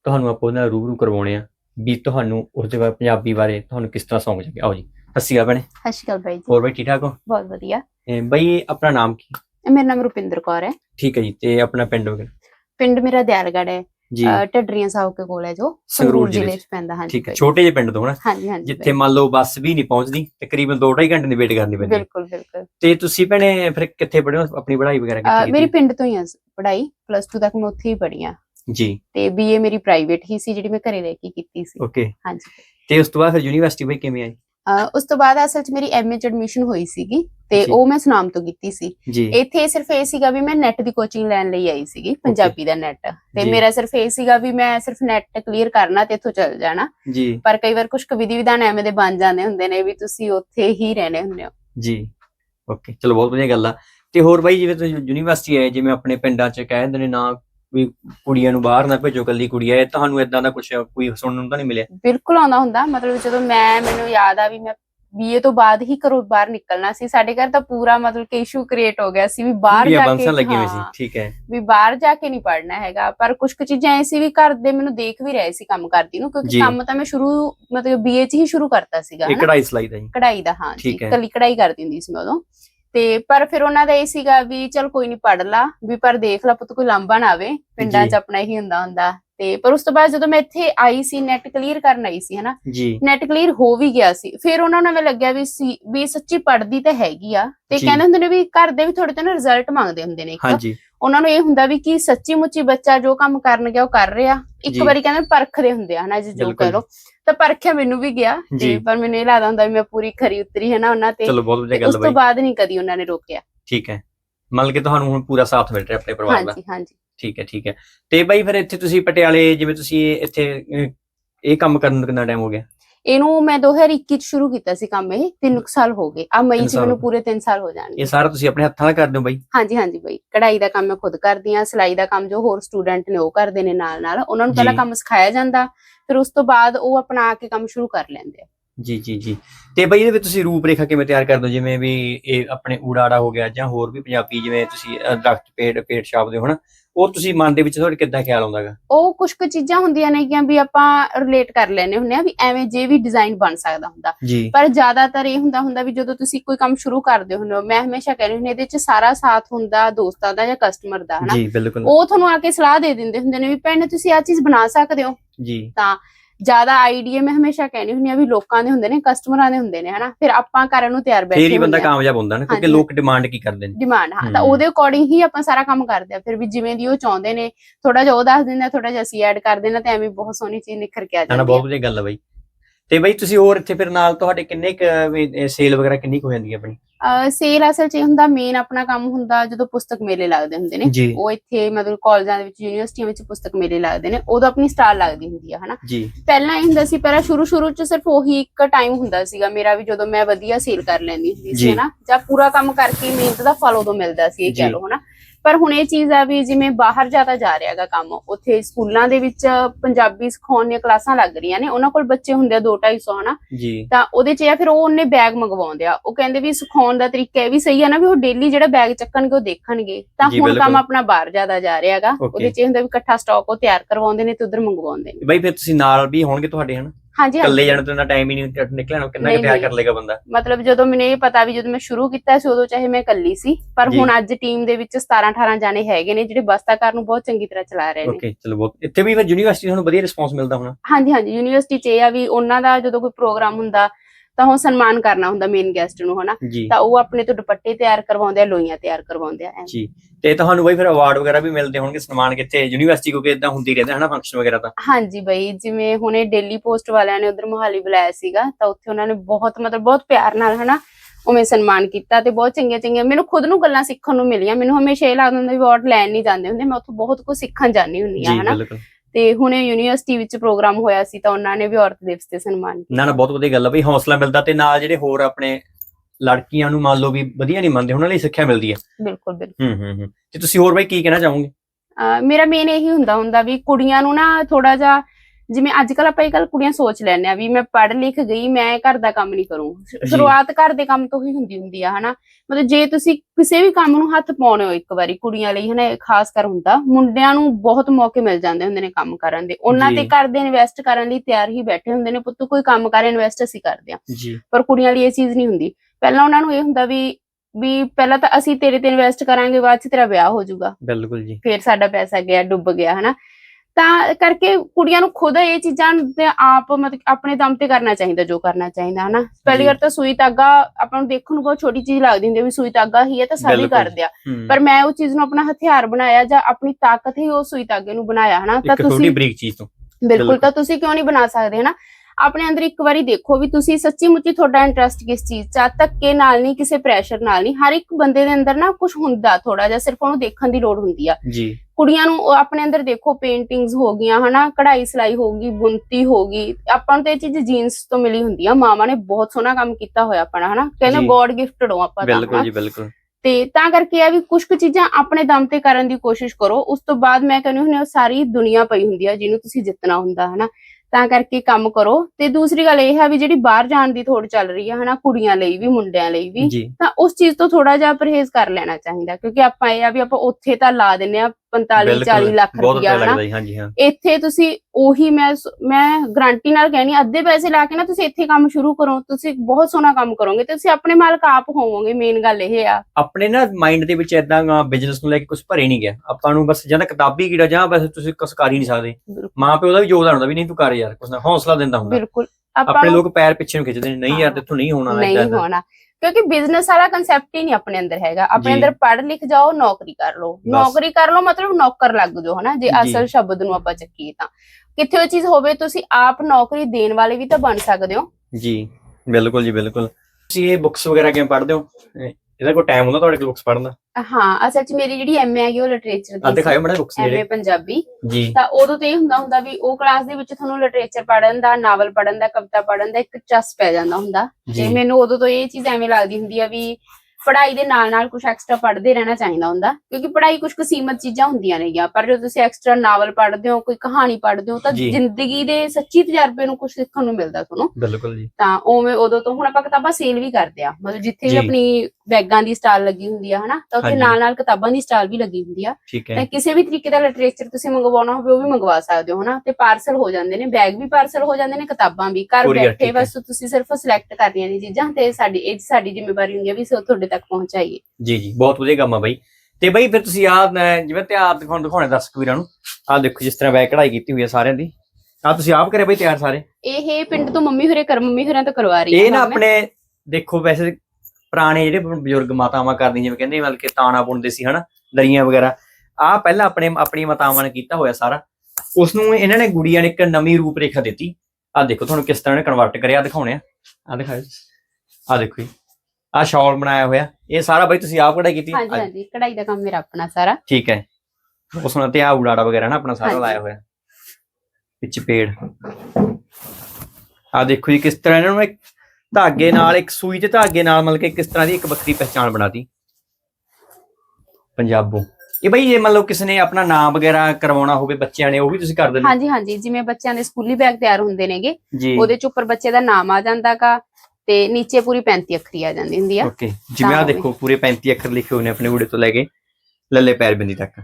Speaker 1: ਤੁਹਾਨੂੰ ਆਪਾਂ ਉਹਦੇ ਨਾਲ ਰੂਬਰੂ ਕਰਵਾਉਣੇ ਆ ਵੀ ਤੁਹਾਨੂੰ ਉਸ ਦੇ ਬਾਰੇ ਪੰਜਾਬੀ ਬਾਰੇ ਤੁਹਾਨੂੰ ਕਿਸ ਤਰ੍ਹਾਂ ਸੌਂਗ ਜਾਗੇ ਆਓ ਜੀ ਸ਼੍ਰੀ ਅਕਾਲ ਭੈਣੇ।
Speaker 2: ਸਤਿ ਸ਼੍ਰੀ ਅਕਾਲ ਬਾਈ ਜੀ।
Speaker 1: ਹੋਰ ਬਈ ਠੀਕ ਠਾਕ ਹੋ?
Speaker 2: ਬਹੁਤ ਵਧੀਆ।
Speaker 1: ਇਹ ਬਈ ਆਪਣਾ ਨਾਮ ਕੀ?
Speaker 2: ਮੇਰਾ ਨਾਮ ਰੁਪਿੰਦਰ ਕੌਰ ਹੈ।
Speaker 1: ਠੀਕ ਹੈ ਜੀ ਤੇ ਆਪਣਾ ਪਿੰਡ ਵਗੈਰਾ?
Speaker 2: ਪਿੰਡ ਮੇਰਾ ਦਿਆਲਗੜ੍ਹ ਹੈ।
Speaker 1: ਜੀ।
Speaker 2: ਅਹ ਢੱਡਰੀਆਂ ਸਾਹਿਬ ਕੇ ਕੋਲ ਹੈ ਜੋ।
Speaker 1: ਸੰਗਰੂਰ ਜ਼ਿਲ੍ਹੇ
Speaker 2: ਚ। ਪੈਂਦਾ ਹਾਂਜੀ
Speaker 1: ਠੀਕ ਹੈ। ਛੋਟੇ ਜਿਹੇ ਪਿੰਡ ਤੋਂ ਨਾ?
Speaker 2: ਹਾਂਜੀ ਹਾਂਜੀ
Speaker 1: ਜਿੱਥੇ ਮੰਨ ਲਓ ਬੱਸ ਵੀ ਨਹੀਂ ਪਹੁੰਚਦੀ ਤਕਰੀਬਨ 2.5 ਘੰਟੇ ਦੀ ਵੇਟ ਕਰਨੀ। ਪੈਂਦੀ।
Speaker 2: ਬਿਲਕੁਲ ਬਿਲਕੁਲ।
Speaker 1: ਤੇ ਤੁਸੀਂ ਭੈਣੇ ਫਿਰ ਕਿੱਥੇ ਪੜ੍ਹੇ ਹੋ? ਆਪਣੀ ਪੜ੍ਹਾਈ ਵਗੈਰਾ ਕਿੱਥੇ
Speaker 2: ਮੇਰੀ
Speaker 1: ਕੀਤੀ?
Speaker 2: ਪਿੰਡ ਤੋਂ ਹੀ ਆ ਪੜ੍ਹਾਈ ਪਲੱਸ 2 ਤੱਕ ਮੈਂ ਉੱਥੇ ਹੀ ਪੜ੍ਹੀ ਆ
Speaker 1: ਜੀ।
Speaker 2: ਤੇ ਬੀਏ ਮੇਰੀ ਪ੍ਰਾਈਵੇਟ ਹੀ ਸੀ ਜਿਹੜੀ ਮੈਂ ਘਰੇ ਰਹਿ ਕੇ ਕੀਤੀ ਸੀ।
Speaker 1: ਓਕੇ
Speaker 2: ਹਾਂਜੀ।
Speaker 1: ਤੇ ਉਸ ਤੋਂ ਬਾਅਦ ਫਿਰ ਯੂਨੀਵਰਸਿਟੀ ਬਈ ਕਿਵੇਂ ਆਈ?
Speaker 2: ਉਸ ਤੋਂ ਬਾਅਦ ਅਸਲ 'ਚ ਮੇਰੀ ਐਮਏ ਚ ਐਡਮਿਸ਼ਨ ਹੋਈ ਸੀਗੀ ਤੇ। ਉਹ ਮੈਂ ਸੁਨਾਮ ਤੋਂ ਕੀਤੀ ਸੀ। ਇੱਥੇ ਸਿਰਫ ਇਹ ਸੀਗਾ ਵੀ ਮੈਂ ਨੈਟ ਦੀ ਕੋਚਿੰਗ ਲੈਣ ਲਈ ਆਈ ਸੀਗੀ ਪੰਜਾਬੀ ਦਾ ਨੈਟ ਤੇ। ਮੇਰਾ ਸਿਰਫ ਇਹ ਸੀਗਾ ਵੀ ਮੈਂ ਸਿਰਫ ਨੈਟ ਕਲੀਅਰ ਕਰਨਾ ਤੇ ਇੱਥੋਂ ਚੱਲ ਜਾਣਾ। ਪਰ ਕਈ ਵਾਰ ਕੁਝ ਵਿਧੀ ਵਿਧਾਨ ਐਵੇਂ ਦੇ ਬਣ ਜਾਂਦੇ ਹੁੰਦੇ ਨੇ ਵੀ ਤੁਸੀਂ ਉੱਥੇ ਹੀ ਰਹਿਣੇ ਹੁੰਦੇ ਹੋ।
Speaker 1: ਜੀ। ਓਕੇ ਚਲੋ ਬਹੁਤ ਵਧੀਆ ਗੱਲ ਆ। ਤੇ ਹੋਰ ਬਾਈ ਜਿਵੇਂ ਤੁਸੀਂ ਯੂਨੀਵਰਸਿਟੀ ਆਏ ਜਿਵੇਂ ਆਪਣੇ ਪਿੰਡਾਂ 'ਚ ਕਹਿ ਦਿੰਦੇ ਨੇ ਨਾ ਵੀ ਕੁੜੀਆਂ ਨੂੰ ਬਾਹਰ ਨਾ ਭੇਜੋ ਕੱਲੀ ਕੁੜੀ ਆਏ ਤੁਹਾਨੂੰ ਇਦਾਂ ਦਾ ਕੁਝ ਕੋਈ ਸੁਣਨ ਨੂੰ ਤਾਂ ਨਹੀਂ ਮਿਲਿਆ?
Speaker 2: ਬਿਲਕੁਲ ਆਉਂਦਾ ਹੁੰਦਾ ਮਤਲਬ ਜਦੋਂ ਮੈਂ ਮੈਨੂੰ ਯਾਦ ਆ ਵੀ ਮੈਂ ਬੀਏ ਤੋਂ ਬਾਅਦ ਹੀ ਘਰੋਂ ਬਾਹਰ ਨਿਕਲਣਾ ਸੀ ਸਾਡੇ ਘਰ ਤਾਂ ਪੂਰਾ ਮਤਲਬ ਕਿ ਇਸ਼ੂ ਕ੍ਰੀਏਟ ਹੋ ਗਿਆ ਸੀ ਵੀ ਬਾਹਰ ਜਾ ਕੇ
Speaker 1: ਲੱਗੀ ਹੋਈ ਸੀ ਠੀਕ ਹੈ।
Speaker 2: ਵੀ ਬਾਹਰ ਜਾ ਕੇ ਨਹੀਂ ਪੜਨਾ ਹੈਗਾ ਪਰ ਕੁਝ ਕੁ ਚੀਜ਼ਾਂ ਐਸੀ ਵੀ ਘਰ ਦੇ ਮੈਨੂੰ ਦੇਖ ਵੀ ਰਹੇ ਸੀ ਕੰਮ ਕਰਦੀ ਨੂੰ ਕਿਉਂਕਿ। ਕੰਮ ਤਾਂ ਮੈਂ ਸ਼ੁਰੂ ਮਤਲਬ ਬੀਏ ਚ ਹੀ ਸ਼ੁਰੂ ਕਰਤਾ ਸੀਗਾ
Speaker 1: ਕਢਾਈ ਸਲਾਈ ਦਾ ਜੀ
Speaker 2: ਕਢਾਈ ਦਾ ਹਾਂ ਜੀ। ਕੱਲੀ ਕਢਾਈ ਕਰਦੀ ਹੁੰਦੀ ਸੀ ਮੈਂ ਉਦੋਂ। ਤੇ ਪਰ ਫਿਰ ਉਹਨਾਂ ਦਾ ਇਹ ਸੀਗਾ ਵੀ ਚਲ ਕੋਈ ਨਹੀਂ ਪੜ ਲਾ ਵੀ ਪਰ ਦੇਖ ਲਾ ਪੁੱਤ ਕੋਈ ਲਾਂਭਾ ਨਾ ਆਵੇ ਪਿੰਡਾਂ। 'ਚ ਆਪਣਾ ਹੀ ਹੁੰਦਾ ਹੁੰਦਾ। ਤੇ ਪਰ ਉਸ ਤੋਂ ਬਾਅਦ ਜਦੋਂ ਮੈਂ ਇੱਥੇ ਆਈ ਸੀ ਨੈਟ ਕਲੀਅਰ ਕਰਨ ਆਈ ਸੀ ਹਨਾ? ਨੈਟ ਕਲੀਅਰ ਹੋ ਵੀ ਗਿਆ ਸੀ। ਫਿਰ ਉਹਨਾਂ ਨੂੰ ਐਵੇਂ ਲੱਗਿਆ ਵੀ ਸੀ ਵੀ ਸੱਚੀ ਪੜਦੀ ਤਾਂ ਹੈਗੀ ਆ। ਤੇ। ਕਹਿੰਦੇ ਹੁੰਦੇ ਨੇ ਵੀ ਘਰ ਦੇ ਵੀ ਥੋੜੇ ਤੋਂ ਨਾ ਰਿਜ਼ਲਟ ਮੰਗਦੇ ਹੁੰਦੇ ਨੇ ਇੱਕ। ਉਹਨਾਂ ਨੂੰ ਇਹ ਹੁੰਦਾ ਵੀ ਕਿ ਸੱਚੀ ਮੁੱਚੀ ਬੱਚਾ ਜੋ ਕੰਮ ਕਰਨ ਗਿਆ ਉਹ ਕਰ ਰਿਹਾ। ਇੱਕ। ਵਾਰੀ ਕਹਿੰਦੇ ਪਰਖਦੇ ਹੁੰਦੇ ਆ ਹਨਾ ਜੀ ਜੋ। ਕਰੋ ਤਾਂ ਪਰਖਿਆ ਮੈਨੂੰ ਵੀ ਗਿਆ
Speaker 1: ਜੀ।
Speaker 2: ਤੇ ਪਰ ਮੈਨੂੰ ਇਹ ਲੱਗਦਾ ਹੁੰਦਾ ਵੀ ਮੈਂ ਪੂਰੀ ਖਰੀ ਉਤਰੀ ਹੈ ਨਾ ਉਹਨਾਂ ਤੇ।
Speaker 1: ਚਲੋ ਬਹੁਤ ਵਧੀਆ
Speaker 2: ਤੇ ਉਸ
Speaker 1: ਗੱਲ
Speaker 2: ਤੋਂ
Speaker 1: ਬਾਈ।
Speaker 2: ਬਾਅਦ ਨਹੀਂ ਕਦੀ ਉਹਨਾਂ ਨੇ ਰੋਕਿਆ।
Speaker 1: ਠੀਕ ਹੈ। ਮੰਨ ਕੇ ਤੁਹਾਨੂੰ ਹੁਣ ਪੂਰਾ ਸਾਥ ਮਿਲ ਰਿਹਾ ਆਪਣੇ ਪਰਿਵਾਰ ਦਾ।
Speaker 2: ਹਾਂਜੀ ਹਾਂਜੀ।
Speaker 1: ਠੀਕ ਹੈ ਠੀਕ ਹੈ। ਤੇ ਬਾਈ ਫਿਰ ਇੱਥੇ ਤੁਸੀਂ ਪਟਿਆਲੇ ਜਿਵੇਂ ਤੁਸੀਂ ਇੱਥੇ ਇਹ ਕੰਮ ਕਰਨ ਨੂੰ ਕਿੰਨਾ ਟਾਈਮ ਹੋ ਗਿਆ?
Speaker 2: ਇਹਨੂੰ ਮੈਂ 2021 ਚ ਸ਼ੁਰੂ ਕੀਤਾ ਸੀ ਕੰਮ ਇਹ 3 ਸਾਲ ਹੋ ਗਏ। ਆ ਮਈ
Speaker 1: ਤਿੰਨ
Speaker 2: ਚ
Speaker 1: ਸਾਲ
Speaker 2: ਮੈਨੂੰ
Speaker 1: ਹੋ
Speaker 2: ਪੂਰੇ 3 ਸਾਲ ਹੋ ਜਾਣਗੇ।
Speaker 1: ਇਹ ਸਾਰਾ ਤੁਸੀਂ ਆਪਣੇ ਹੱਥਾਂ ਨਾਲ ਕਰਦੇ ਹੋ ਬਾਈ?
Speaker 2: ਹਾਂਜੀ ਹਾਂਜੀ ਬਈ। ਕਢਾਈ ਦਾ ਕੰਮ ਮੈਂ ਖੁਦ ਕਰਦੀ ਆ ਸਿਲਾਈ ਦਾ ਕੰਮ ਜੋ ਹੋਰ ਸਟੂਡੈਂਟ ਨੇ ਉਹ ਕਰਦੇ ਨੇ ਨਾਲ ਨਾਲ। ਉਹਨਾਂ ਨੂੰ ਪਹਿਲਾਂ
Speaker 1: ਜੀ।
Speaker 2: ਕੰਮ ਸਿਖਾਇਆ ਜਾਂਦਾ ਫਿਰ ਉਸ ਤੋਂ ਬਾਅਦ ਉਹ ਆਪਣਾ ਆ ਕੇ ਕੰਮ ਸ਼ੁਰੂ ਕਰ ਲੈਂਦੇ ਆ।
Speaker 1: ਜੀ ਜੀ ਜੀ। ਤੇ ਬਾਈ ਇਹਦੇ ਵਿੱਚ ਤੁਸੀਂ ਰੂਪ ਰੇਖਾ ਕਿਵੇਂ ਤਿਆਰ ਕਰਦੇ ਹੋ? ਜਿਵੇਂ ਵੀ ਇਹ ਆਪਣੇ ਊੜਾੜਾ ਹੋ ਗਿਆ ਜਾਂ ਹੋਰ ਵੀ ਪੰਜਾਬੀ ਜਿਵੇਂ ਤੁਸੀਂ ਅਹ, ਦਰਖਤ ਪੇੜ ਪੇੜ ਛਾਪਦੇ ਹੋ ਹਨਾ? ਉਹ ਤੁਸੀਂ ਮਨ ਦੇ ਵਿੱਚ ਤੁਹਾਡੇ ਕਿੱਦਾਂ ਖਿਆਲ ਆਉਂਦਾਗਾ
Speaker 2: ਉਹ ਕੁਝ ਕੁ ਚੀਜ਼ਾਂ ਹੁੰਦੀਆਂ ਨੇ ਕਿ ਵੀ ਆਪਾਂ ਰਿਲੇਟ ਕਰ ਲੈਨੇ ਹੁੰਨੇ ਆ ਵੀ ਐਵੇਂ ਜੇ ਵੀ ਡਿਜ਼ਾਈਨ ਬਣ ਸਕਦਾ ਹੁੰਦਾ।
Speaker 1: ਜੀ।
Speaker 2: ਪਰ ਜ਼ਿਆਦਾਤਰ ਇਹ ਹੁੰਦਾ ਹੁੰਦਾ ਵੀ ਜਦੋਂ ਤੁਸੀਂ ਕੋਈ ਕੰਮ ਸ਼ੁਰੂ ਕਰਦੇ ਹੁੰਦੇ ਹੋ ਮੈਂ ਹਮੇਸ਼ਾ ਕਹਿੰਦੀ ਹੁੰਦੀ ਇਹਦੇ ਚ ਸਾਰਾ ਸਾਥ ਹੁੰਦਾ ਦੋਸਤਾਂ ਦਾ ਜਾਂ ਕਸਟਮਰ ਦਾ ਹਨਾ?
Speaker 1: ਜੀ ਬਿਲਕੁਲ।
Speaker 2: ਉਹ ਤੁਹਾਨੂੰ ਆ ਕੇ ਸਲਾਹ ਦੇ ਦਿੰਦੇ ਹੁੰਦੇ ਨੇ ਵੀ ਭੈਣੇ ਤੁਸੀਂ ਆ ਚੀਜ਼ ਬਣਾ ਸਕਦੇ ਹੋ।
Speaker 1: ਜੀ।
Speaker 2: ਜ਼ਿਆਦਾ ਆਈਡੀਆ ਮੈਂ ਹਮੇਸ਼ਾ ਕਹਿੰਦੀ ਹੁੰਦੀ ਆ ਵੀ ਲੋਕਾਂ ਦੇ ਹੁੰਦੇ ਨੇ ਕਸਟਮਰਾਂ ਦੇ ਹੁੰਦੇ ਨੇ ਹਨਾ? ਫਿਰ ਆਪਾਂ ਕਰਨ ਨੂੰ ਤਿਆਰ ਬੈਠੇ
Speaker 1: ਫੇਰ ਹੀ ਬੰਦਾ ਕਾਮਯਾਬ ਹੁੰਦਾ ਨਾ ਕਿਉਂਕਿ। ਲੋਕ ਡਿਮਾਂਡ ਕੀ ਕਰਦੇ ਨੇ?
Speaker 2: ਡਿਮਾਂਡ ਹਾਂ ਤਾਂ। ਉਹਦੇ ਅਕੋਰਡਿੰਗ ਹੀ ਆਪਾਂ ਸਾਰਾ ਕੰਮ ਕਰਦੇ ਆ ਫਿਰ ਵੀ ਜਿਵੇਂ ਦੀ ਉਹ ਚਾਹੁੰਦੇ ਨੇ ਥੋੜਾ ਜਿਹਾ ਉਹ ਦੱਸ ਦਿੰਦਾ ਥੋੜਾ ਜਿਹਾ ਅਸੀਂ ਐਡ ਕਰ ਦੇਣਾ ਤੇ ਐਵੇਂ ਬਹੁਤ ਸੋਹਣੀ ਚੀਜ਼ ਨਿਖਰ ਕੇ ਆ
Speaker 1: ਨਾ ਨਾ
Speaker 2: ਜਾਂਦੀ
Speaker 1: ਬਹੁਤ
Speaker 2: ਹੈ।
Speaker 1: ਵਧੀਆ ਗੱਲ ਹੈ ਬਾਈ। ਤੇ ਬਾਈ ਤੁਸੀਂ ਹੋਰ ਇੱਥੇ ਫਿਰ ਨਾਲ ਤੁਹਾਡੇ ਕਿੰਨੇ ਕ ਸੇਲ ਵਗੈਰਾ ਕਿੰਨੀ ਕੁ ਹੋ ਜਾਂਦੀ ਹੈ ਆਪਣੀ?
Speaker 2: ਸੇਲ ਅਸਲ ਚ ਇਹ ਹੁੰਦਾ ਮੇਨ ਆਪਣਾ ਕੰਮ ਹੁੰਦਾ ਜਦੋਂ ਪੁਸਤਕ ਮੇਲੇ ਲੱਗਦੇ ਹੁੰਦੇ ਨੇ। ਉਹ ਇੱਥੇ ਮਤਲਬ ਕਾਲਜਾਂ ਦੇ ਵਿੱਚ ਯੂਨੀਵਰਸਿਟੀਆਂ ਵਿੱਚ ਪੁਸਤਕ ਮੇਲੇ ਲੱਗਦੇ ਨੇ। ਉਦੋਂ ਆਪਣੀ ਸਟਾਲ ਲੱਗਦੀ ਹੁੰਦੀ ਆ ਹਨਾ। ਪਹਿਲਾਂ ਇਹ ਹੁੰਦਾ ਸੀ ਪਹਿਲਾਂ ਸ਼ੁਰੂ ਸ਼ੁਰੂ ਚ ਸਿਰਫ ਉਹੀ ਇੱਕ ਟਾਈਮ ਹੁੰਦਾ ਸੀਗਾ ਮੇਰਾ ਵੀ ਜਦੋਂ ਮੈਂ ਵਧੀਆ ਸੇਲ ਕਰ ਲੈਂਦੀ ਹੁੰਦੀ। ਸੀ ਹਨਾ। ਜਾਂ ਪੂਰਾ ਕੰਮ ਕਰਕੇ ਮਿਹਨਤ ਦਾ ਫਲ ਉਦੋਂ ਮਿਲਦਾ ਸੀ ਇਹ। ਕਹਿ ਲਓ ਹਨਾ। ਪਰ ਹੁਣ ਇਹ ਚੀਜ਼ ਆ ਵੀ ਜਿਵੇਂ ਬਾਹਰ ਜ਼ਿਆਦਾ ਜਾ ਰਿਹਾਗਾ ਕੰਮ ਉੱਥੇ ਸਕੂਲਾਂ ਦੇ ਵਿੱਚ ਪੰਜਾਬੀ ਸਿਖਾਉਣ ਦੀਆਂ ਕਲਾਸਾਂ ਲੱਗ ਰਹੀਆਂ ਨੇ ਉਹਨਾਂ ਕੋਲ ਬੱਚੇ ਹੁੰਦੇ ਆ 2-250 ਹਨਾ
Speaker 1: ਜੀ
Speaker 2: ਤਾਂ ਉਹਦੇ ਚ ਇਹ ਆ ਫਿਰ ਉਹ ਉਹਨੇ ਬੈਗ ਮੰਗਵਾਉਂਦੇ ਆ ਉਹ ਕਹਿੰਦੇ ਵੀ ਸਿਖਾਉਣ ਦਾ ਤਰੀਕਾ ਇਹ ਵੀ ਸਹੀ ਆ ਨਾ ਵੀ ਉਹ ਡੇਲੀ ਜਿਹੜਾ ਬੈਗ ਚੱਕਣਗੇ ਉਹ ਦੇਖਣਗੇ ਤਾਂ ਹੁਣ। ਕੰਮ ਆਪਣਾ ਬਾਹਰ ਜ਼ਿਆਦਾ ਜਾ ਰਿਹਾਗਾ. ਉਹਦੇ ਚ ਇਹ ਹੁੰਦਾ ਵੀ ਇਕੱਠਾ ਸਟਾਕ ਉਹ ਤਿਆਰ ਕਰਵਾਉਂਦੇ ਨੇ ਤੇ ਉਧਰ ਮੰਗਵਾਉਂਦੇ ਨੇ
Speaker 1: ਬਾਈ ਫਿਰ ਤੁਸੀਂ ਨਾਲ ਵੀ ਹੋਣਗੇ ਤੁਹਾਡੇ ਹਨ
Speaker 2: ਹਾਂਜੀ
Speaker 1: ਇਕੱਲੇ ਜਾਣ ਤੋਂ ਇੰਨਾ ਟਾਈਮ ਹੀ ਨਹੀਂ ਨਿਕਲਣਾ ਕਿੰਨਾ ਕੁ ਤਿਆਰ। ਕਰ ਲੇਗਾ ਬੰਦਾ
Speaker 2: ਮਤਲਬ ਜਦੋਂ ਮੈਨੂੰ ਇਹ ਪਤਾ ਵੀ ਜਦੋਂ ਮੈਂ ਸ਼ੁਰੂ ਕੀਤਾ ਸੀ ਉਦੋਂ ਚਾਹੇ ਮੈਂ ਇਕੱਲੀ ਸੀ ਪਰ। ਹੁਣ ਅੱਜ ਟੀਮ ਦੇ ਵਿੱਚ 17 18 ਜਾਣੇ ਹੈਗੇ ਨੇ ਜਿਹੜੇ ਬਸਤਾਕਾਰ ਨੂੰ ਬਹੁਤ ਚੰਗੀ ਤਰ੍ਹਾਂ ਚਲਾ ਰਹੇ ਨੇ
Speaker 1: ਓਕੇ ਚਲੋ ਬਹੁਤ ਇੱਥੇ ਵੀ ਫਿਰ ਯੂਨੀਵਰਸਿਟੀ ਤੁਹਾਨੂੰ ਵਧੀਆ ਰਿਸਪੌਂਸ ਮਿਲਦਾ ਹੋਣਾ
Speaker 2: ਹਾਂਜੀ ਹਾਂਜੀ ਯੂਨੀਵਰਸਿਟੀ 'ਚ ਇਹ ਆ ਵੀ ਉਹਨਾਂ ਦਾ ਜਦੋਂ ਕੋਈ ਪ੍ਰੋਗਰਾਮ ਹੁੰਦਾ ਤਾਂ ਉਹ ਸਨਮਾਨ ਕਰਨਾ ਹੁੰਦਾ ਮੇਨ ਗੈਸਟ ਨੂੰ ਹਨਾ? ਤਾਂ ਉਹ ਆਪਣੇ ਤੋਂ ਦੁਪੱਟੇ ਤਿਆਰ ਕਰਵਾਉਂਦੇ ਆ ਲੋਈਆਂ ਤਿਆਰ ਕਰਵਾਉਂਦੇ ਆ।
Speaker 1: ਜੀ। ਤੇ ਤੁਹਾਨੂੰ ਬਾਈ ਫਿਰ ਅਵਾਰਡ ਵਗੈਰਾ ਵੀ ਮਿਲਦੇ ਹੋਣਗੇ ਸਨਮਾਨ ਕਿੱਥੇ? ਯੂਨੀਵਰਸਿਟੀ ਕਿਉਂਕਿ ਇਦਾਂ ਹੁੰਦੀ ਰਹਿੰਦਾ ਹਨਾ ਫੰਕਸ਼ਨ ਵਗੈਰਾ ਤਾਂ?
Speaker 2: ਹਾਂਜੀ ਬਈ ਜਿਵੇਂ ਹੁਣੇ ਡੇਲੀ ਪੋਸਟ ਵਾਲਿਆਂ ਨੇ ਉਧਰ ਮੋਹਾਲੀ ਬੁਲਾਇਆ ਸੀਗਾ ਤਾਂ ਉੱਥੇ ਉਹਨਾਂ ਨੇ ਬਹੁਤ ਮਤਲਬ ਬਹੁਤ ਪਿਆਰ ਨਾਲ ਹਨਾ ਉਵੇਂ ਸਨਮਾਨ ਕੀਤਾ ਤੇ ਬਹੁਤ ਚੰਗੀਆਂ ਚੰਗੀਆਂ ਮੈਨੂੰ ਖੁਦ ਨੂੰ ਗੱਲਾਂ ਸਿੱਖਣ ਨੂੰ ਮਿਲੀਆਂ ਮੈਨੂੰ ਹਮੇਸ਼ਾ ਇਹ ਲੱਗਦਾ ਹੁੰਦਾ ਵੀ ਅਵਾਰਡ ਲੈਣ ਨਹੀਂ ਜਾਂਦੇ ਹੁੰਦੇ ਮੈਂ ਉੱਥੋਂ ਬਹੁਤ ਕੁਝ ਸਿੱਖਣ ਜਾਂਦੀ ਹੁੰਦੀ ਆ ਹਨਾ। ਤੇ ਹੁਣੇ ਯੂਨੀਵਰਸਿਟੀ ਵਿੱਚ ਪ੍ਰੋਗਰਾਮ ਹੋਇਆ ਸੀ ਤਾਂ ਉਹਨਾਂ ਨੇ ਵੀ ਔਰਤ ਦਿਵਸ ਤੇ ਸਨਮਾਨ ਕੀਤਾ।
Speaker 1: ਨਾ ਨਾ ਬਹੁਤ ਵਧੀਆ ਗੱਲ ਆ ਬਈ ਹੌਸਲਾ ਮਿਲਦਾ ਤੇ ਨਾਲ ਜਿਹੜੇ ਹੋਰ ਆਪਣੇ ਲੜਕੀਆਂ ਨੂੰ ਮੰਨ ਲਓ ਵੀ ਵਧੀਆ ਨਹੀਂ ਮੰਨਦੇ ਉਹਨਾਂ ਲਈ ਸਿੱਖਿਆ ਮਿਲਦੀ ਹੈ
Speaker 2: ਬਿਲਕੁਲ ਬਿਲਕੁਲ।
Speaker 1: ਹੂੰ ਹੂੰ ਹੂੰ। ਤੇ ਤੁਸੀਂ ਹੋਰ ਬਈ ਕੀ ਕਹਿਣਾ ਚਾਹੋਗੇ?
Speaker 2: ਮੇਰਾ ਮੇਨ ਇਹੀ ਹੁੰਦਾ ਹੁੰਦਾ ਵੀ ਕੁੜੀਆਂ ਨੂੰ ਨਾ ਥੋੜਾ ਜਿਹਾ ਜਿਵੇਂ ਅੱਜ ਕੱਲ ਆਪਾਂ ਇਹ ਗੱਲ ਕੁੜੀਆਂ ਸੋਚ ਲੈਂਦੇ ਆ ਵੀ ਮੈਂ ਪੜ੍ਹ ਲਿਖ ਗਈ ਮੈਂ ਘਰ ਦਾ ਕੰਮ ਨਹੀਂ ਕਰੂੰ। ਸ਼ੁਰੂਆਤ ਘਰ ਦੇ ਕੰਮ ਤੋਂ ਹੀ ਹੁੰਦੀ ਹੁੰਦੀ ਆ ਹਨਾ? ਮਤਲਬ ਜੇ ਤੁਸੀਂ ਕਿਸੇ ਵੀ ਕੰਮ ਨੂੰ ਹੱਥ ਪਾਉਣੇ ਹੋ ਇੱਕ ਵਾਰੀ ਕੁੜੀਆਂ ਲਈ ਹਨਾ ਖਾਸ ਕਰ ਹੁੰਦਾ ਮੁੰਡਿਆਂ ਨੂੰ ਬਹੁਤ ਮੌਕੇ ਮਿਲ ਜਾਂਦੇ ਹੁੰਦੇ ਨੇ ਕੰਮ ਕਰਨ ਦੇ। ਉਹਨਾਂ। ਤੇ ਘਰ ਦੇ ਇਨਵੈਸਟ ਕਰਨ ਲਈ ਤਿਆਰ ਹੀ ਬੈਠੇ ਹੁੰਦੇ ਨੇ ਪੁੱਤ ਕੋਈ ਕੰਮ ਕਰ ਇਨਵੈਸਟ ਅਸੀਂ ਕਰਦੇ ਆ ਪਰ ਕੁੜੀਆਂ ਲਈ ਇਹ ਚੀਜ਼ ਨਹੀਂ ਹੁੰਦੀ। ਪਹਿਲਾਂ ਉਹਨਾਂ ਨੂੰ ਇਹ ਹੁੰਦਾ ਵੀ ਵੀ ਪਹਿਲਾਂ ਤਾਂ ਅਸੀਂ ਤੇਰੇ ਤੇ ਇਨਵੈਸਟ ਕਰਾਂਗੇ ਬਾਅਦ ਚ ਤੇਰਾ ਵਿਆਹ ਹੋ ਜਾਊਗਾ।
Speaker 1: ਬਿਲਕੁਲ ਜੀ।
Speaker 2: ਫਿਰ ਸਾਡਾ ਪੈਸਾ ਗਿਆ ਡੁੱਬ ਗਿਆ ਹਨਾ? ਤਾਂ ਕਰਕੇ ਕੁੜੀਆਂ ਨੂੰ ਖੁਦ ਇਹ ਚੀਜ਼ਾਂ ਤੇ ਆਪ ਮਤਲਬ ਆਪਣੇ ਦਮ ਤੇ ਕਰਨਾ ਚਾਹੀਦਾ ਜੋ ਕਰਨਾ ਚਾਹੀਦਾ ਹਨਾ ਪਹਿਲੀ। ਵਾਰ ਤਾਂ ਸੂਈ ਧਾਗਾ ਆਪਾਂ ਨੂੰ ਦੇਖਣ ਨੂੰ ਬਹੁਤ ਛੋਟੀ ਚੀਜ਼ ਲੱਗਦੀ ਹੁੰਦੀ ਵੀ ਸੂਈ ਧਾਗਾ ਹੀ ਹੈ ਤਾਂ ਸਾਰੇ। ਕਰਦੇ ਆ ਪਰ ਮੈਂ ਉਹ ਚੀਜ਼ ਨੂੰ ਆਪਣਾ ਹਥਿਆਰ ਬਣਾਇਆ ਜਾਂ ਆਪਣੀ ਤਾਕਤ ਹੀ ਉਹ ਸੂਈ ਧਾਗੇ ਨੂੰ ਬਣਾਇਆ ਹਨਾ ਤਾਂ ਤੁਸੀਂ
Speaker 1: ਬਰੀਕ ਚੀਜ਼ ਤੋਂ
Speaker 2: ਬਿਲਕੁਲ
Speaker 1: ਬਿਲਕੁਲ।
Speaker 2: ਤਾਂ ਤੁਸੀਂ ਕਿਉਂ ਨਹੀਂ ਬਣਾ ਸਕਦੇ ਹਨਾ ਆਪਣੇ ਅੰਦਰ ਇੱਕ ਵਾਰੀ ਦੇਖੋ ਵੀ ਤੁਸੀਂ ਸੱਚੀ ਮੁੱਚੀ ਤੁਹਾਡਾ ਇੰਟਰਸਟ ਕਿਸ ਚੀਜ਼ ਚ ਆ ਧੱਕੇ ਨਾਲ ਨਹੀਂ ਕਿਸੇ ਪ੍ਰੈਸ਼ਰ ਨਾਲ ਨਹੀਂ। ਹਰ ਇੱਕ ਬੰਦੇ ਦੇ ਅੰਦਰ ਨਾ ਕੁਝ ਹੁੰਦਾ ਥੋੜਾ ਜਿਹਾ ਸਿਰਫ ਉਹਨੂੰ ਦੇਖਣ ਦੀ ਲੋੜ ਹੁੰਦੀ ਆ।
Speaker 1: ਜੀ।
Speaker 2: ਕੁੜੀਆਂ ਨੂੰ ਆਪਣੇ ਅੰਦਰ ਦੇਖੋ ਪੇਂਟਿੰਗਸ ਹੋ ਗਈਆਂ ਹਨਾ ਕਢਾਈ ਸਿਲਾਈ ਹੋ ਗਈ ਬੁੰਤੀ ਹੋ ਗਈ। ਆਪਾਂ ਨੂੰ ਤੇ ਇਹ ਚੀਜ਼ ਜੀਨਸ ਤੋਂ ਮਿਲੀ ਹੁੰਦੀ ਆ। ਮਾਵਾਂ ਨੇ ਬਹੁਤ ਸੋਹਣਾ ਕੰਮ ਕੀਤਾ ਹੋਇਆ ਆਪਣਾ ਹਨਾ। ਕਹਿੰਦੇ। ਗੋਡ ਗਿਫਟਡ ਹੋ ਆਪਾਂ ਤਾਂ
Speaker 1: ਬਿਲਕੁਲ। ਜੀ ਬਿਲਕੁਲ।
Speaker 2: ਤੇ ਤਾਂ ਕਰਕੇ ਆ ਵੀ ਕੁਝ ਕੁ ਚੀਜ਼ਾਂ ਆਪਣੇ ਦਮ ਤੇ ਕਰਨ ਦੀ ਕੋਸ਼ਿਸ਼ ਕਰੋ। ਉਸ ਤੋਂ ਬਾਅਦ ਮੈਂ ਕਹਿੰਦੀ ਹੁੰਦੀ ਹਾਂ ਸਾਰੀ ਦੁਨੀਆ ਪਈ ਹੁੰਦੀ ਆ ਜਿਹਨੂੰ ਤੁਸੀਂ ਜਿੱਤਣਾ ਹੁੰਦਾ ਹਨਾ। ਤਾਂ ਕਰਕੇ ਕੰਮ ਕਰੋ। ਤੇ ਦੂਸਰੀ ਗੱਲ ਇਹ ਹੈ ਵੀ ਜਿਹੜੀ ਬਾਹਰ ਜਾਣ ਦੀ ਥੋੜ ਚੱਲ ਰਹੀ ਹੈ ਹਨਾ ਕੁੜੀਆਂ ਲਈ ਵੀ ਮੁੰਡਿਆਂ ਲਈ ਵੀ ਤਾਂ ਉਸ ਚੀਜ਼ ਤੋਂ ਥੋੜਾ ਜਿਹਾ ਪਰਹੇਜ਼ ਕਰ ਲੈਣਾ ਚਾਹੀਦਾ। ਕਿਉਂਕਿ ਆਪਾਂ ਇਹ ਆ ਵੀ ਆਪਾਂ ਉੱਥੇ ਤਾਂ ਲਾ ਦਿੰਨੇ ਆ 45
Speaker 1: ਬਿਲਕੁਲ
Speaker 2: 40 ਲੱਖ ਰੁਪਇਆ ਹਨਾ?
Speaker 1: ਹਾਂਜੀ ਹਾਂ।
Speaker 2: ਇੱਥੇ ਤੁਸੀਂ ਉਹੀ ਮੈਂ ਮੈਂ ਗਰੰਟੀ ਨਾਲ ਕਹਿਣੀ ਅੱਧੇ ਪੈਸੇ ਲਾ ਕੇ ਨਾ ਤੁਸੀਂ ਇੱਥੇ ਕੰਮ ਸ਼ੁਰੂ ਕਰੋ ਤੁਸੀਂ ਬਹੁਤ ਸੋਹਣਾ ਕੰਮ ਕਰੋਗੇ ਤੁਸੀਂ ਆਪਣੇ ਮਾਲਕ ਆਪ ਹੋਵੋਗੇ ਮੇਨ ਗੱਲ ਇਹ ਆ।
Speaker 1: ਆਪਣੇ ਨਾ ਮਾਈਂਡ ਦੇ ਵਿੱਚ ਇਦਾਂ ਬਿਜ਼ਨਸ ਨੂੰ ਲੈ ਕੇ ਕੁਝ ਭਰੇ ਨਹੀਂ ਗਿਆ। ਆਪਾਂ ਨੂੰ ਬਸ ਜਾਂ ਤਾਂ ਕਿਤਾਬੀ ਕੀੜਾ ਜਾਂ ਬਸ ਤੁਸੀਂ ਕੁਛ ਕਰ ਹੀ ਨਹੀਂ ਸਕਦੇ। ਮਾਂ ਪਿਓ ਦਾ ਵੀ ਯੋਗਦਾਨ ਹੁੰਦਾ ਵੀ ਨਹੀਂ ਤੂੰ ਕਰ ਯਾਰ ਕੁਛ ਨਾ ਹੌਸਲਾ ਦਿੰਦਾ ਹੁੰਦਾ।
Speaker 2: ਬਿਲਕੁਲ। ਆਪਾਂ
Speaker 1: ਆਪਣੇ ਲੋਕ ਪੈਰ ਪਿੱਛੇ ਨੂੰ ਖਿੱਚਦੇ ਨੇ ਨਹੀਂ ਯਾਰ ਤੇਥੋਂ ਨਹੀਂ ਹੋਣਾ
Speaker 2: ਨਹੀਂ। ਹੋਣਾ। ਕਿਉਂਕਿ ਬਿਜ਼ਨਸ ਵਾਲਾ ਕਨਸੈਪਟ ਹੀ ਨਹੀਂ ਆਪਣੇ ਅੰਦਰ ਹੈਗਾ। ਆਪਣੇ। ਅੰਦਰ ਪੜ੍ਹ ਲਿਖ ਜਾਓ ਨੌਕਰੀ ਕਰ ਲਓ। ਨੌਕਰੀ ਕਰ ਲਓ ਮਤਲਬ ਨੌਕਰ ਲੱਗ ਜਾਓ ਹਨਾ? ਜੇ। ਅਸਲ ਸ਼ਬਦ ਨੂੰ ਆਪਾਂ ਚੱਕੀਏ ਤਾਂ। ਕਿੱਥੇ ਉਹ ਚੀਜ਼ ਹੋਵੇ ਤੁਸੀਂ ਆਪ ਨੌਕਰੀ ਦੇਣ ਵਾਲੇ ਵੀ ਤਾਂ ਬਣ ਸਕਦੇ ਹੋ।
Speaker 1: ਜੀ। ਬਿਲਕੁਲ ਜੀ ਬਿਲਕੁਲ। ਤੁਸੀਂ ਇਹ ਬੁੱਕਸ ਵਗੈਰਾ ਕਿਵੇਂ ਪੜ੍ਹਦੇ ਹੋ? ਇਹਦਾ ਕੋਈ ਟਾਈਮ ਹੁੰਦਾ ਤੁਹਾਡੇ ਕੋਲ ਬੁੱਕਸ ਪੜ੍ਹਨ ਦਾ?
Speaker 2: ਹਾਂ ਅਸਲ 'ਚ ਮੇਰੀ ਜਿਹੜੀ ਐਮਏ ਹੈਗੀ ਉਹ ਲਿਟਰੇਚਰ
Speaker 1: ਆ
Speaker 2: ਦੀ
Speaker 1: ਦਿਖਾਓ ਮੜਾ ਬੁੱਕਸ
Speaker 2: ਐਮਏ
Speaker 1: ਜਿਹੜੇ।
Speaker 2: ਪੰਜਾਬੀ।
Speaker 1: ਜੀ।
Speaker 2: ਤਾਂ ਉਦੋਂ ਤੇ ਇਹ ਹੁੰਦਾ ਹੁੰਦਾ ਵੀ ਉਹ ਕਲਾਸ ਦੇ ਵਿੱਚ ਤੁਹਾਨੂੰ ਲਿਟਰੇਚਰ ਪੜ੍ਹਨ ਦਾ ਨਾਵਲ ਪੜ੍ਹਨ ਦਾ ਕਵਿਤਾ ਪੜ੍ਹਨ ਦਾ ਇੱਕ ਚਸ ਪੈ ਜਾਂਦਾ ਹੁੰਦਾ। ਤੇ
Speaker 1: ਜੀ
Speaker 2: ਮੈਨੂੰ ਉਦੋਂ ਤੋਂ ਇਹ ਚੀਜ਼ ਐਵੇਂ ਲੱਗਦੀ ਹੁੰਦੀ ਆ ਵੀ ਪੜ੍ਹਾਈ ਦੇ ਨਾਲ ਨਾਲ ਕੁਝ ਐਕਸਟਰਾ ਪੜ੍ਹਦੇ ਰਹਿਣਾ ਚਾਹੀਦਾ ਹੁੰਦਾ ਕਿਉਂਕਿ ਪੜ੍ਹਾਈ ਕੁਝ ਕੁ ਸੀਮਤ ਚੀਜ਼ਾਂ ਹੁੰਦੀਆਂ ਨੇਗੀਆਂ ਪਰ ਜਦੋਂ ਤੁਸੀਂ ਐਕਸਟਰਾ ਨਾਵਲ ਪੜ੍ਹਦੇ ਹੋ ਕੋਈ ਕਹਾਣੀ ਪੜ੍ਹਦੇ ਹੋ ਤਾਂ
Speaker 1: ਜੀ।
Speaker 2: ਜ਼ਿੰਦਗੀ ਦੇ ਸੱਚੀ ਤਜਰਬੇ ਨੂੰ ਕੁਝ ਸਿੱਖਣ ਨੂੰ ਮਿਲਦਾ ਤੁਹਾਨੂੰ
Speaker 1: ਬਿਲਕੁਲ ਜੀ
Speaker 2: ਤਾਂ ਉਵੇਂ ਉਦੋਂ ਤੋਂ ਹੁਣ ਆਪਾਂ ਕਿਤਾਬਾਂ ਸੇਲ ਵੀ ਕਰਦੇ ਆ ਮਤਲਬ ਜਿੱਥੇ ਵੀ
Speaker 1: ਜੀ।
Speaker 2: ਆਪਣੀ ਬੈਗਾਂ ਦੀ ਸਟਾਲ ਲੱਗੀ ਹੁੰਦੀ ਆ ਹਨਾ ਤਾਂ ਉੱਥੇ
Speaker 1: ਹਾਂਜੀ।
Speaker 2: ਨਾਲ ਨਾਲ ਕਿਤਾਬਾਂ ਦੀ ਸਟਾਲ ਵੀ ਲੱਗੀ ਹੁੰਦੀ ਆ
Speaker 1: ਠੀਕ
Speaker 2: ਤਾਂ
Speaker 1: ਹੈ
Speaker 2: ਕਿਸੇ ਵੀ ਤਰੀਕੇ ਦਾ ਲਿਟਰੇਚਰ ਤੁਸੀਂ ਮੰਗਵਾਉਣਾ ਹੋਵੇ ਉਹ ਵੀ ਮੰਗਵਾ ਸਕਦੇ ਹੋ ਹਨਾ ਤੇ ਪਾਰਸਲ ਹੋ ਜਾਂਦੇ ਨੇ ਬੈਗ ਵੀ ਪਾਰਸਲ ਹੋ ਜਾਂਦੇ ਨੇ ਕਿਤਾਬਾਂ ਵੀ ਘਰ
Speaker 1: Courier,
Speaker 2: ਬੈਠੇ
Speaker 1: ਠੀਕ ਹੈ।
Speaker 2: ਬਸ ਤੁਸੀਂ ਸਿਰਫ ਸਿਲੈਕਟ ਕਰਨੀਆਂ ਨੇ ਚੀਜ਼ਾਂ ਤੇ ਸਾਡੀ ਇਹ ਸਾਡੀ ਜ਼ਿੰਮੇਵਾਰੀ ਹੁੰਦੀ ਹੈ ਵੀ ਉਹ ਤੁਹਾਡੇ ਤੱਕ ਪਹੁੰਚਾਈਏ।
Speaker 1: ਜੀ ਜੀ ਬਹੁਤ ਵਧੀਆ ਕੰਮ ਆ ਬਾਈ। ਤੇ ਬਾਈ ਫਿਰ ਤੁਸੀਂ ਆ ਜਿਵੇਂ ਤਿਆਰ ਦਿਖਾਉਣ ਦਿਖਾਉਣੇ ਦਰਸ਼ਕ ਵੀਰਾਂ ਨੂੰ। ਆ ਦੇਖੋ ਜਿਸ ਤਰ੍ਹਾਂ ਬੈਕ ਕਢਾਈ ਕੀਤੀ ਹੋਈ ਹੈ ਸਾਰਿਆਂ ਦੀ। ਆ ਤੁਸੀਂ ਆਪ ਕਰੇ ਬਾਈ ਤਿਆਰ ਸਾਰੇ?
Speaker 2: ਇਹ ਪਿੰਡ ਤੋਂ ਮੰਮੀ ਹੋਰੇ ਕਰ ਮੰਮੀ ਹੋਰਾਂ ਤੋਂ ਕਰਵਾ ਰਹੀ
Speaker 1: ਇਹ ਨਾ
Speaker 2: ਹਾਂ।
Speaker 1: ਆਪਣੇ ਦੇਖੋ ਵੈਸੇ ਪੁਰਾਣੇ ਜਿਹੜੇ ਬਜ਼ੁਰਗ ਮਾਤਾਵਾਂ ਕਰਦੀਆਂ ਜਿਵੇਂ ਕਹਿੰਦੇ ਮਤਲਬ ਕਿ ਤਾਣਾ ਬੁਣਦੇ ਸੀ ਹਨਾ? ਦਰੀਆਂ ਵਗੈਰਾ। ਆ ਪਹਿਲਾਂ ਆਪਣੇ ਆਪਣੀ ਮਾਤਾਵਾਂ ਨੇ ਕੀਤਾ ਹੋਇਆ ਸਾਰਾ। ਉਸ ਨੂੰ ਇਹਨਾਂ ਨੇ ਗੁੜੀਆਂ ਨੇ ਇੱਕ ਨਵੀਂ ਰੂਪ ਰੇਖਾ ਦਿੱਤੀ। ਆ ਦੇਖੋ ਤੁਹਾਨੂੰ ਕਿਸ ਤਰ੍ਹਾਂ ਨੇ ਕਨਵਰਟ ਕਰਿਆ ਦਿਖਾਉਣੇ ਆ। ਆ ਦਿਖਾਓ ਆ ਦੇਖੋ ਜੀ। ਆ ਸ਼ਾਲ ਬਣਾਇਆ ਹੋਇਆ। ਇਹ ਸਾਰਾ ਬਾਈ ਤੁਸੀਂ ਆਪ ਕਢਾਈ ਕੀਤੀ?
Speaker 2: ਹਾਂਜੀ ਹਾਂਜੀ। ਕਢਾਈ ਦਾ ਕੰਮ ਮੇਰਾ ਆਪਣਾ ਸਾਰਾ।
Speaker 1: ਠੀਕ ਹੈ। ਉਸ ਨਾਲ ਤੇ ਆ ਉਡਾੜਾ ਵਗੈਰਾ ਨਾ ਆਪਣਾ ਸਾਰਾ। ਲਾਇਆ ਹੋਇਆ। ਵਿੱਚ ਪੇੜ। ਆ ਦੇਖੋ ਜੀ ਕਿਸ ਤਰ੍ਹਾਂ ਇਹਨਾਂ ਨੂੰ ਇੱਕ ਧਾਗੇ ਨਾਲ ਇੱਕ ਸੂਈ ਤੇ ਧਾਗੇ ਨਾਲ ਮਤਲਬ ਕਿ ਕਿਸ ਤਰ੍ਹਾਂ ਦੀ ਇੱਕ ਵੱਖਰੀ ਪਹਿਚਾਣ ਬਣਾਤੀ। ਪੰਜਾਬੋਂ। ਇਹ ਬਈ ਇਹ ਮਤਲਬ ਕਿਸੇ ਨੇ ਆਪਣਾ ਨਾਮ ਵਗੈਰਾ ਕਰਵਾਉਣਾ ਹੋਵੇ ਬੱਚਿਆਂ ਨੇ ਉਹ ਵੀ ਤੁਸੀਂ ਕਰ ਦਿੰਦੇ
Speaker 2: ਹਾਂਜੀ ਹਾਂਜੀ। ਜਿਵੇਂ ਬੱਚਿਆਂ ਦੇ ਸਕੂਲੀ ਬੈਗ ਤਿਆਰ ਹੁੰਦੇ ਨੇਗੇ ਉਹਦੇ ਚ ਉੱਪਰ ਬੱਚੇ ਦਾ ਨਾਮ ਆ ਜਾਂਦਾਗਾ ਤੇ ਨੀਚੇ ਪੂਰੀ 35 ਅੱਖਰੀ ਆ ਜਾਂਦੀ ਹੁੰਦੀ ਆ।
Speaker 1: ਓਕੇ ਜਿਵੇਂ ਆ ਦੇਖੋ ਪੂਰੇ 35 ਅੱਖਰ ਲਿਖੇ ਹੋਏ ਨੇ ਆਪਣੇ ਗੁੜੇ ਤੋਂ ਲੈ ਕੇ ਲੱਲੇ ਪੈਰ ਬਿੰਦੀ ਤੱਕ।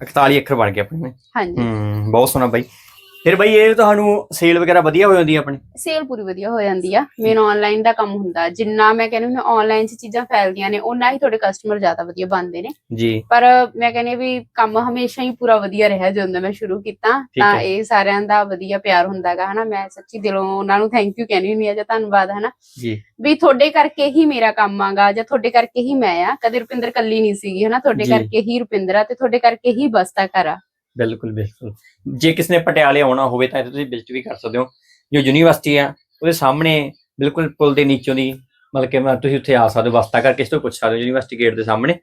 Speaker 1: 41 ਅੱਖਰ ਬਣ ਗਏ ਆਪਣੇ।
Speaker 2: ਹਾਂਜੀ।
Speaker 1: ਹੂੰ ਬਹੁਤ ਸੋਹਣਾ ਬਾਈ। ਫਿਰ ਬਾਈ ਇਹ ਤੁਹਾਨੂੰ ਸੇਲ ਵਗੈਰਾ ਵਧੀਆ ਹੋ ਜਾਂਦੀ ਹੈ ਆਪਣੀ?
Speaker 2: ਸੇਲ ਪੂਰੀ ਵਧੀਆ ਹੋ ਜਾਂਦੀ ਆ। ਮੇਨ ਆਨਲਾਈਨ ਦਾ ਕੰਮ ਹੁੰਦਾ। ਜਿੰਨਾ ਮੈਂ ਕਹਿੰਦੀ ਹਾਂ ਆਨਲਾਈਨ 'ਚ ਚੀਜ਼ਾਂ ਫੈਲਦੀਆਂ ਨੇ ਉਹਨਾਂ ਹੀ ਤੁਹਾਡੇ ਕਸਟਮਰ ਜ਼ਿਆਦਾ ਵਧੀਆ ਬਣਦੇ ਨੇ।
Speaker 1: ਜੀ।
Speaker 2: ਪਰ ਮੈਂ ਕਹਿੰਦੀ ਵੀ ਕੰਮ ਹਮੇਸ਼ਾ ਹੀ ਪੂਰਾ ਵਧੀਆ ਰਿਹਾ ਜਦੋਂ ਮੈਂ ਸ਼ੁਰੂ ਕੀਤਾ ਤਾਂ। ਇਹ ਸਾਰਿਆਂ ਦਾ ਵਧੀਆ ਪਿਆਰ ਹੁੰਦਾਗਾ ਹਨਾ। ਮੈਂ ਸੱਚੀ ਦਿਲੋਂ ਉਹਨਾਂ ਨੂੰ ਥੈਂਕ ਯੂ ਕਹਿੰਦੀ ਹੁੰਦੀ ਆ ਜਾਂ ਧੰਨਵਾਦ ਹਨਾ।
Speaker 1: ਜੀ।
Speaker 2: ਵੀ ਤੁਹਾਡੇ ਕਰਕੇ ਹੀ ਮੇਰਾ ਕੰਮ ਆਗਾ ਜਾਂ ਤੁਹਾਡੇ ਕਰਕੇ ਹੀ ਮੈਂ ਆ। ਕਦੇ ਰੁਪਿੰਦਰ ਕੱਲੀ ਨਹੀਂ ਸੀਗੀ ਹਨਾ। ਤੁਹਾਡੇ। ਕਰਕੇ ਹੀ ਰੁਪਿੰਦਰ ਆ ਤੇ ਤੁਹਾਡੇ ਕਰਕੇ ਹੀ ਬਸਤਾ ਆ।
Speaker 1: ਬਿਲਕੁਲ ਬਿਲਕੁਲ। ਜੇ ਕਿਸੇ ਨੇ ਪਟਿਆਲੇ ਆਉਣਾ ਹੋਵੇ ਤਾਂ ਇੱਥੇ ਤੁਸੀਂ ਵਿਜ਼ਿਟ ਵੀ ਕਰ ਸਕਦੇ ਹੋ। ਜੋ ਯੂਨੀਵਰਸਿਟੀ ਆ ਉਹਦੇ ਸਾਹਮਣੇ ਬਿਲਕੁਲ ਪੁਲ ਦੇ ਨੀਚੋਂ ਦੀ ਮਤਲਬ ਕਿ ਮੈਂ- ਤੁਸੀਂ ਉੱਥੇ ਆ ਸਕਦੇ ਹੋ ਵਸਤਾ ਘਰ ਕਿਸੇ ਤੋਂ ਪੁੱਛ ਸਕਦੇ ਹੋ ਯੂਨੀਵਰਸਿਟੀ ਗੇਟ ਦੇ ਸਾਹਮਣੇ।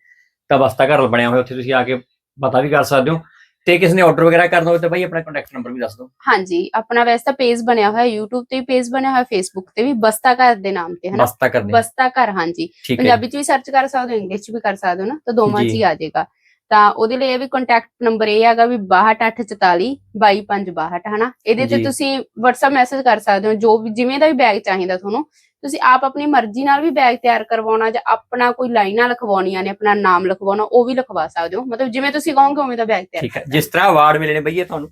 Speaker 1: ਤਾਂ ਵਸਤਾ ਘਰ ਬਣਿਆ ਹੋਇਆ ਉੱਥੇ ਤੁਸੀਂ ਆ ਕੇ ਪਤਾ ਵੀ ਕਰ ਸਕਦੇ ਹੋ। ਤੇ ਕਿਸੇ ਨੇ ਆਰਡਰ ਵਗੈਰਾ ਕਰਨਾ ਹੋਵੇ ਤਾਂ ਬਾਈ ਆਪਣਾ ਕੰਟੈਕਟ ਨੰਬਰ ਵੀ ਦੱਸ ਦਿਓ।
Speaker 2: ਹਾਂਜੀ ਆਪਣਾ ਵੈਸੇ ਤਾਂ ਪੇਜ ਬਣਿਆ ਹੋਇਆ YouTube ਤੇ ਵੀ ਪੇਜ ਬਣਿਆ ਹੋਇਆ Facebook ਤੇ ਵੀ ਬਸਤਾ ਘਰ ਦੇ ਨਾਮ ਤੇ ਹਨਾ?
Speaker 1: ਬਸਤਾ।
Speaker 2: ਬਸਤਾ ਘਰ ਹਾਂਜੀ। ਪੰਜਾਬੀ ਚ ਵੀ ਸਰਚ ਕਰ ਸਕਦੇ ਹੋ ਇੰਗਲਿਸ਼ ਚ ਵੀ ਕਰ ਸਕਦੇ ਹੋ ਨਾ ਤਾਂ ਦੋਵਾਂ ਚ। ਹੀ ਆ ਜਾਏਗਾ। ਤਾਂ ਉਹਦੇ ਲਈ ਇਹ ਵੀ ਕੰਟੈਕਟ ਨੰਬਰ ਇਹ ਹੈਗਾ ਵੀ 6284 22562 ਹਨਾ? ਇਹਦੇ ਤੇ। ਤੁਸੀਂ WhatsApp ਮੈਸੇਜ ਕਰ ਸਕਦੇ ਹੋ ਜੋ ਵੀ ਜਿਵੇਂ ਦਾ ਵੀ ਬੈਗ ਚਾਹੀਦਾ ਤੁਹਾਨੂੰ ਤੁਸੀਂ ਆਪ ਆਪਣੀ ਮਰਜ਼ੀ ਨਾਲ ਵੀ ਬੈਗ ਤਿਆਰ ਕਰਵਾਉਣਾ ਜਾਂ ਆਪਣਾ ਕੋਈ ਲਾਈਨਾਂ ਲਿਖਵਾਉਣੀਆਂ ਨੇ ਆਪਣਾ ਨਾਮ ਲਿਖਵਾਉਣਾ ਉਹ ਵੀ ਲਿਖਵਾ ਸਕਦੇ ਹੋ। ਮਤਲਬ ਜਿਵੇਂ ਤੁਸੀਂ ਕਹੋਗੇ ਉਵੇਂ ਦਾ ਬੈਗ ਤਿਆਰ
Speaker 1: ਠੀਕ ਹੈ ਜਿਸ ਤਰ੍ਹਾਂ ਅਵਾਰਡ ਮਿਲੇ ਨੇ ਬਈ ਇਹ ਤੁਹਾਨੂੰ।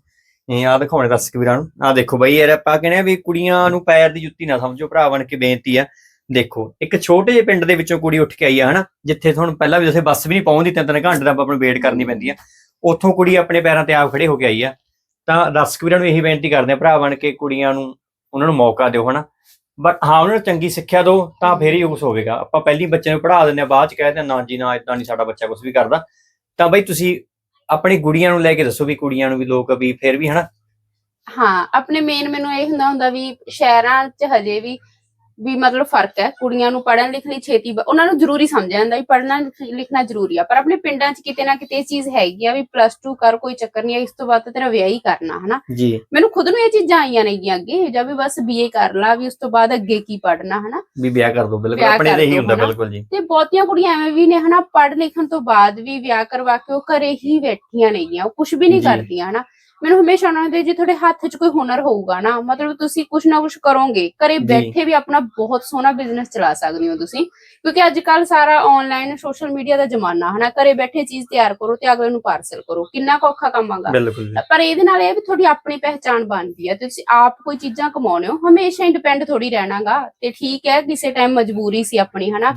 Speaker 1: ਇਹ ਆ ਦਿਖਾਉਣੇ ਦਰਸ਼ਕ ਵੀਰਾਂ ਨੂੰ ਆ ਦੇਖੋ ਬਈ ਯਾਰ ਆਪਾਂ ਕਹਿੰਦੇ ਆ ਵੀ ਕੁੜੀਆਂ ਨੂੰ ਪੈਰ ਦੀ ਜੁੱਤੀ ਨਾ ਸਮਝੋ ਭਰਾ ਬਣ ਕੇ ਬੇਨਤੀ ਆ। ਦੇਖੋ, ਇੱਕ ਛੋਟੇ ਜਿਹੇ ਪਿੰਡ ਦੇ ਵਿੱਚੋਂ ਕੁੜੀ ਉੱਠ ਕੇ ਆਈ ਆ, ਹਨਾ? ਜਿੱਥੇ ਤੁਹਾਨੂੰ ਪਹਿਲਾਂ ਵੀ ਜਿਵੇਂ ਬੱਸ ਵੀ ਨਹੀਂ ਪਹੁੰਚਦੀ ਤਿੰਨ ਤਿੰਨ ਘੰਟੇ ਦਾ ਆਪਾਂ ਵੇਟ ਕਰਨੀ ਪੈਂਦੀ ਆ। ਉੱਥੋਂ ਕੁੜੀ ਆਪਣੇ ਪੈਰਾਂ ਤੇ ਆਪ ਖੜੇ ਹੋ ਕੇ ਆਈ ਆ। ਤਾਂ ਦਰਸ਼ਕ ਵੀਰਾਂ ਨੂੰ ਇਹੀ ਬੇਨਤੀ ਕਰਦੇ ਆ, ਭਰਾ ਬਣ ਕੇ ਕੁੜੀਆਂ ਨੂੰ, ਉਹਨਾਂ ਨੂੰ ਮੌਕਾ ਦਿਓ, ਹਨਾ? ਬਟ ਹਾਂ, ਉਹਨਾਂ ਨੂੰ ਚੰਗੀ ਸਿੱਖਿਆ ਦਿਓ, ਤਾਂ ਫੇਰ ਹੀ ਕੁਝ ਹੋਵੇਗਾ। ਆਪਾਂ ਪਹਿਲੀ ਬੱਚੇ ਨੂੰ ਪੜ੍ਹਾ ਦਿੰਦੇ ਆ, ਬਾਅਦ ਚ ਕਹਿੰਦੇ ਆ, ਨਾ ਜੀ, ਨਾ ਇਦਾਂ ਨਹੀਂ ਸਾਡਾ ਬੱਚਾ ਕੁਝ ਵੀ ਕਰਦਾ। ਤਾਂ ਬਈ ਤੁਸੀਂ ਆਪਣੀ ਗੁੜੀਆਂ ਨੂੰ ਲੈ ਕੇ ਦੱਸੋ ਵੀ ਕੁੜੀਆਂ ਨੂੰ ਵੀ ਲੋਕ ਵੀ ਫਿਰ ਵੀ, ਹਨਾ?
Speaker 2: ਹਾਂ, ਆਪਣੇ ਮੇਨ ਮੈਨੂੰ ਇਹ ਹੁੰਦਾ ਹੁੰਦਾ ਵੀ ਸ਼ਹਿਰਾਂ 'ਚ ਹਜੇ ਵੀ ਵੀ ਮਤਲਬ ਫ਼ਰਕ ਹੈ ਕੁੜੀਆਂ ਨੂੰ ਪੜ੍ਹਨ ਲਿਖਣ ਲਈ ਛੇਤੀ ਬ- ਉਹਨਾਂ ਨੂੰ ਜ਼ਰੂਰੀ ਸਮਝਿਆ ਜਾਂਦਾ ਵੀ ਪੜ੍ਹਨਾ ਲਿਖ- ਲਿਖਣਾ ਜ਼ਰੂਰੀ ਆ ਪਰ ਆਪਣੇ ਪਿੰਡਾਂ 'ਚ ਕਿਤੇ ਨਾ ਕਿਤੇ ਇਹ ਚੀਜ਼ ਹੈਗੀ ਆ ਵੀ ਪਲੱਸ 2 ਕਰ ਕੋਈ ਚੱਕਰ ਨਹੀਂ ਆ ਇਸ ਤੋਂ ਬਾਅਦ ਤਾਂ ਤੇਰਾ ਵਿਆਹ ਹੀ ਕਰਨਾ ਹਨਾ?
Speaker 1: ਜੀ।
Speaker 2: ਮੈਨੂੰ ਖੁਦ ਨੂੰ ਇਹ ਚੀਜ਼ਾਂ ਆਈਆਂ ਨੇਗੀਆਂ ਅੱਗੇ ਜਾਂ ਵੀ ਬਸ ਬੀਏ ਕਰ ਲਾ ਵੀ ਉਸ ਤੋਂ ਬਾਅਦ ਅੱਗੇ ਕੀ ਪੜ੍ਹਨਾ ਹਨਾ?
Speaker 1: ਵੀ ਵਿਆਹ ਕਰ ਦੋ ਬਿਲਕੁਲ
Speaker 2: ਵਿਆਹ
Speaker 1: ਆਪਣੇ
Speaker 2: ਕਰ
Speaker 1: ਤੇ ਹੀ
Speaker 2: ਦਿਓ,
Speaker 1: ਹੁੰਦਾ
Speaker 2: ਹਨਾ।
Speaker 1: ਬਿਲਕੁਲ ਜੀ।
Speaker 2: ਤੇ ਬਹੁਤੀਆਂ ਕੁੜੀਆਂ ਐਵੇਂ ਵੀ ਨੇ ਹਨਾ ਪੜ੍ਹ ਲਿਖਣ ਤੋਂ ਬਾਅਦ ਵੀ ਵਿਆਹ ਕਰਵਾ ਕੇ ਉਹ ਘਰੇ ਹੀ ਬੈਠੀਆਂ ਨੇਗੀਆਂ ਉਹ ਕੁਝ ਵੀ ਨਹੀਂ
Speaker 1: ਜੀ।
Speaker 2: ਕਰਦੀਆਂ ਹਨਾ? ਮੈਨੂੰ ਹਮੇਸ਼ਾ ਉਹਨਾਂ ਦੇ ਜੇ ਤੁਹਾਡੇ ਹੱਥ 'ਚ ਕੋਈ ਹੁਨਰ ਹੋਊਗਾ ਨਾ ਮਤਲਬ ਤੁਸੀਂ ਕੁਝ ਨਾ ਕੁਝ ਕਰੋਗੇ ਘਰੇ। ਬੈਠੇ ਵੀ ਆਪਣਾ ਬਹੁਤ ਸੋਹਣਾ ਬਿਜ਼ਨਸ ਚਲਾ ਸਕਦੇ ਹੋ ਤੁਸੀਂ। ਕਿਉਂਕਿ ਅੱਜ ਕੱਲ ਸਾਰਾ ਆਨਲਾਈਨ ਸੋਸ਼ਲ ਮੀਡੀਆ ਦਾ ਜ਼ਮਾਨਾ ਹਨਾ ਘਰੇ ਬੈਠੇ ਚੀਜ਼ ਤਿਆਰ ਕਰੋ ਤੇ ਅਗਲੇ ਨੂੰ ਪਾਰਸਲ ਕਰੋ। ਕਿੰਨਾ ਔਖਾ ਕੰਮ ਆਗਾ। ਪਰ ਇਹਦੇ ਨਾਲ ਇਹ ਵੀ ਤੁਹਾਡੀ ਆਪਣੀ ਪਹਿਚਾਣ ਬਣਦੀ ਹੈ ਤੁਸੀਂ ਆਪ ਕੋਈ ਚੀਜ਼ਾਂ ਕਮਾਉਣੇ ਹੋ ਹਮੇਸ਼ਾ ਇੰਡੀਪੈਂਡ ਥੋੜੀ ਰਹਿਣਾਗਾ ਤੇ ਠੀਕ ਹੈ ਕਿਸੇ ਟਾਈਮ ਮਜਬੂਰੀ ਸੀ ਆਪਣੀ ਹਨਾ।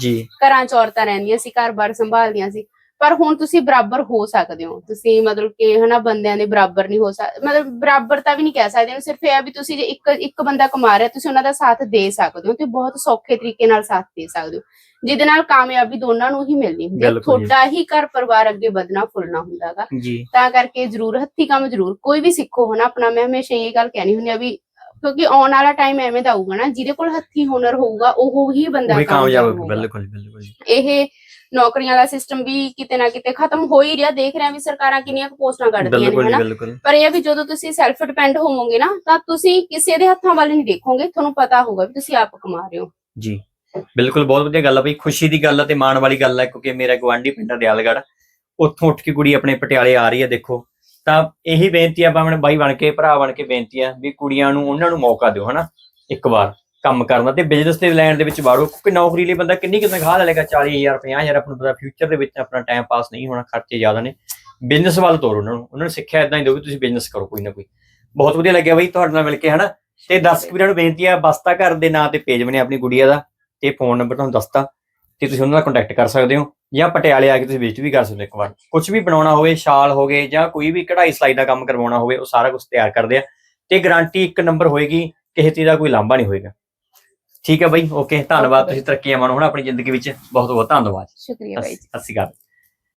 Speaker 2: ਘਰਾਂ ਚ ਔਰਤਾਂ ਰਹਿੰਦੀਆਂ ਸੀ ਘਰ-ਬਾਰ ਸੰਭਾਲਦੀਆਂ ਸੀ। ਪਰ ਹੁਣ ਤੁਸੀਂ ਬਰਾਬਰ ਹੋ ਸਕਦੇ ਹੋ। ਤੁਸੀਂ ਮਤਲਬ ਕਿ ਹਨਾ ਬੰਦਿਆਂ ਦੇ ਬਰਾਬਰ ਨਹੀਂ ਹੋ ਸਕਦੇ ਮਤਲਬ ਬਰਾਬਰਤਾ ਵੀ ਨਹੀਂ ਕਹਿ ਸਕਦੇ। ਸਿਰਫ ਇਹ ਆ ਵੀ ਤੁਸੀਂ ਜੇ ਇੱਕ ਇੱਕ ਬੰਦਾ ਕਮਾ ਰਿਹਾ ਤੁਸੀਂ ਉਹਨਾਂ ਦਾ ਸਾਥ ਦੇ ਸਕਦੇ ਹੋ ਤੇ ਬਹੁਤ ਸੌਖੇ ਤਰੀਕੇ ਨਾਲ ਸਾਥ ਦੇ ਸਕਦੇ ਹੋ। ਜਿਹਦੇ ਨਾਲ ਕਾਮਯਾਬੀ ਦੋਨਾਂ ਨੂੰ ਹੀ ਮਿਲਣੀ ਹੁੰਦੀ ਹੈ। ਤੁਹਾਡਾ ਹੀ ਘਰ ਪਰਿਵਾਰ ਅੱਗੇ ਵਧਣਾ ਫੁੱਲਣਾ ਹੁੰਦਾਗਾ ਤਾਂ ਕਰਕੇ ਜ਼ਰੂਰ ਹੱਥੀ ਕੰਮ ਜ਼ਰੂਰ। ਕੋਈ ਵੀ ਸਿੱਖੋ ਹਨਾ ਆਪਣਾ ਮੈਂ ਹਮੇਸ਼ਾ ਇਹ ਗੱਲ ਕਹਿਣੀ ਹੁੰਦੀ ਆ ਵੀ ਕਿਉਂਕਿ ਆਉਣ ਵਾਲਾ ਟਾਈਮ ਐਵੇਂ ਦਾ ਆਊਗਾ ਨਾ ਜਿਹਦੇ ਕੋਲ ਹੱਥੀ ਹੁਨਰ ਹੋਊਗਾ ਉਹ ਹੀ ਬੰਦਾ
Speaker 1: ਕਾਮਯਾਬ ਹੋਊਗਾ। ਬਿਲਕੁਲ ਬਿਲਕੁਲ
Speaker 2: ਇਹ ਨੌਕਰੀਆਂ ਦਾ ਸਿਸਟਮ ਵੀ ਕਿਤੇ ਨਾ ਕਿਤੇ ਖਤਮ ਹੋ ਹੀ ਰਿਹਾ। ਦੇਖ ਰਹੇ ਹਾਂ ਵੀ ਸਰਕਾਰਾਂ ਕਿੰਨੀਆਂ ਕੁ ਪੋਸਟਾਂ ਕੱਢਦੀਆਂ ਨੇ
Speaker 1: ਬਿਲਕੁਲ
Speaker 2: ਹਨਾ?
Speaker 1: ਬਿਲਕੁਲ।
Speaker 2: ਪਰ ਇਹ ਆ ਵੀ ਜਦੋਂ ਤੁਸੀਂ ਸੈਲਫ ਡਿਪੈਂਡ ਹੋਵੋਗੇ ਨਾ ਤਾਂ ਤੁਸੀਂ ਕਿਸੇ ਦੇ ਹੱਥਾਂ ਵੱਲ ਨਹੀਂ ਦੇਖੋਗੇ। ਤੁਹਾਨੂੰ ਪਤਾ ਹੋਊਗਾ ਵੀ ਤੁਸੀਂ ਆਪ ਕਮਾ ਰਹੇ ਹੋ।
Speaker 1: ਜੀ ਬਿਲਕੁਲ। ਬਹੁਤ ਵਧੀਆ ਗੱਲ ਆ ਬਈ। ਖੁਸ਼ੀ ਦੀ ਗੱਲ ਆ ਤੇ ਮਾਣ ਵਾਲੀ ਗੱਲ ਆ। ਕਿਉਂਕਿ ਮੇਰਾ ਗਵਾਂਢੀ ਪਿੰਡ ਦਿਆਲਗੜ੍ਹ। ਉੱਥੋਂ ਉੱਠ ਕੇ ਕੁੜੀ ਆਪਣੇ ਪਟਿਆਲੇ ਆ ਰਹੀ ਹੈ ਦੇਖੋ। ਤਾਂ ਇਹੀ ਬੇਨਤੀ ਆ ਬਾਈ ਬਣ ਕੇ ਭਰਾ ਬਣ ਕੇ ਬੇਨਤੀ ਆ ਵੀ ਕੁੜੀਆਂ ਨੂੰ ਉਹਨਾਂ ਨੂੰ ਮੌਕਾ ਦਿਓ ਹਨਾ? ਇੱਕ ਵਾਰ। ਕੰਮ ਕਰਨਾ ਤੇ ਬਿਜ਼ਨਸ ਦੇ ਲੈਣ ਦੇ ਵਿੱਚ ਵਾੜੋ, ਕਿਉਂਕਿ ਨੌਕਰੀ ਲਈ ਬੰਦਾ ਕਿੰਨੀ ਕਿ ਤਨਖਾਹ ਲੈ ਲੇਗਾ 40000 50000 ਆਪਾਂ ਨੂੰ ਪਤਾ ਫਿਊਚਰ ਦੇ ਵਿੱਚ ਆਪਣਾ ਟਾਈਮ ਪਾਸ ਨਹੀਂ ਹੋਣਾ, ਖਰਚੇ ਜ਼ਿਆਦਾ ਨੇ। ਬਿਜ਼ਨਸ ਵੱਲ ਤੋਰੋ ਉਹਨਾਂ ਨੂੰ। ਉਹਨਾਂ ਨੂੰ ਸਿੱਖਿਆ ਇਦਾਂ ਹੀ ਦਿਓ ਕਿ ਤੁਸੀਂ ਬਿਜ਼ਨਸ ਕਰੋ ਕੋਈ ਨਾ ਕੋਈ। ਬਹੁਤ ਵਧੀਆ ਲੱਗਿਆ ਬਈ ਤੁਹਾਡੇ ਨਾਲ ਮਿਲ ਕੇ, ਹਨਾ? ਤੇ ਦਰਸ਼ਕ ਵੀਰਾਂ ਨੂੰ ਬੇਨਤੀ ਆ, ਬਸਤਾ ਘਰ ਦੇ ਨਾਂ ਤੇ ਪੇਜ ਬਣਿਆ ਆਪਣੀ ਗੁੜੀਆ ਦਾ। ਤੇ ਫੋਨ ਨੰਬਰ ਤੁਹਾਨੂੰ ਦੱਸਤਾ। ਤੇ ਤੁਸੀਂ ਉਹਨਾਂ ਨਾਲ ਕੰਟੈਕਟ ਕਰ ਸਕਦੇ ਹੋ। ਜਾਂ ਪਟਿਆਲੇ ਆ ਕੇ ਤੁਸੀਂ ਵਿਜ਼ਿਟ ਵੀ ਕਰ ਸਕਦੇ ਹੋ ਇੱਕ ਵਾਰ। ਕੁਝ ਵੀ ਬਣਾਉਣਾ ਹੋਵੇ, ਸ਼ਾਲ ਹੋਗੇ ਜਾਂ ਕੋਈ ਵੀ ਕਢਾਈ ਸਿਲਾਈ ਦਾ ਕੰਮ ਕਰਵਾਉਣਾ ਹੋਵੇ, ਉਹ ਸਾਰਾ ਕੁਝ ਤਿਆਰ ਕਰਦੇ ਆ। ਤੇ ਗਾਰੰਟੀ ਇੱਕ ਨੰਬਰ ਹੋਏਗੀ, ਕਿਸੇ ਚੀਜ਼ ਦਾ ਕੋਈ ਲਾਂਭਾ ਨਹੀਂ ਹੋਏਗਾ। ਠੀਕ ਹੈ ਬਾਈ ਓਕੇ ਧੰਨਵਾਦ ਤੁਸੀਂ ਤਰੱਕੀਆਂ ਮਾਣੋ ਹੁਣ ਆਪਣੀ ਜ਼ਿੰਦਗੀ ਵਿੱਚ। ਬਹੁਤ ਬਹੁਤ ਧੰਨਵਾਦ।
Speaker 2: ਸ਼ੁਕਰੀਆ ਬਾਈ ਜੀ।
Speaker 1: ਸਤਿ ਸ਼੍ਰੀ ਅਕਾਲ।